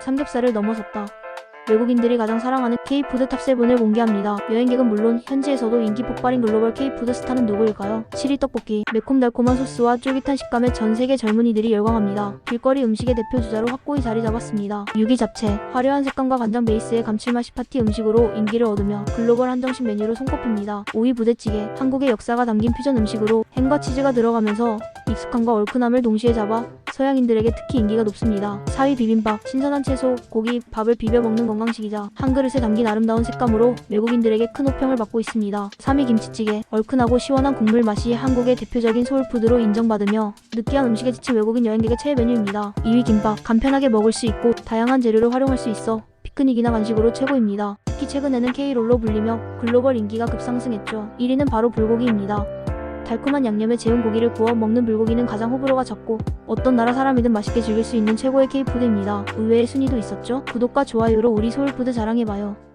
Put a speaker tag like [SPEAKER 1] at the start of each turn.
[SPEAKER 1] 삼겹살을 넘어섰다. 외국인들이 가장 사랑하는 K푸드 탑7을 공개합니다. 여행객은 물론 현지에서도 인기 폭발인 글로벌 K푸드 스타는 누구일까요? 7위 떡볶이, 매콤달콤한 소스와 쫄깃한 식감에 전 세계 젊은이들이 열광합니다. 길거리 음식의 대표 주자로 확고히 자리 잡았습니다. 6위 잡채, 화려한 색감과 간장 베이스의 감칠맛이 파티 음식으로 인기를 얻으며 글로벌 한정식 메뉴로 손꼽힙니다. 5위 부대찌개, 한국의 역사가 담긴 퓨전 음식으로 햄과 치즈가 들어가면서 익숙함과 얼큰함을 동시에 잡아 서양인들에게 특히 인기가 높습니다. 4위 비빔밥, 신선한 채소, 고기, 밥을 비벼 먹는 건강식이자 한 그릇에 담긴 아름다운 색감으로 외국인들에게 큰 호평을 받고 있습니다. 3위 김치찌개, 얼큰하고 시원한 국물 맛이 한국의 대표적인 소울푸드로 인정받으며 느끼한 음식에 지친 외국인 여행객의 최애 메뉴입니다. 2위 김밥, 간편하게 먹을 수 있고 다양한 재료를 활용할 수 있어 피크닉이나 간식으로 최고입니다. 특히 최근에는 K롤로 불리며 글로벌 인기가 급상승했죠. 1위는 바로 불고기입니다. 달콤한 양념에 재운 고기를 구워 먹는 불고기는 가장 호불호가 적고 어떤 나라 사람이든 맛있게 즐길 수 있는 최고의 K푸드입니다. 의외의 순위도 있었죠? 구독과 좋아요로 우리 소울푸드 자랑해봐요.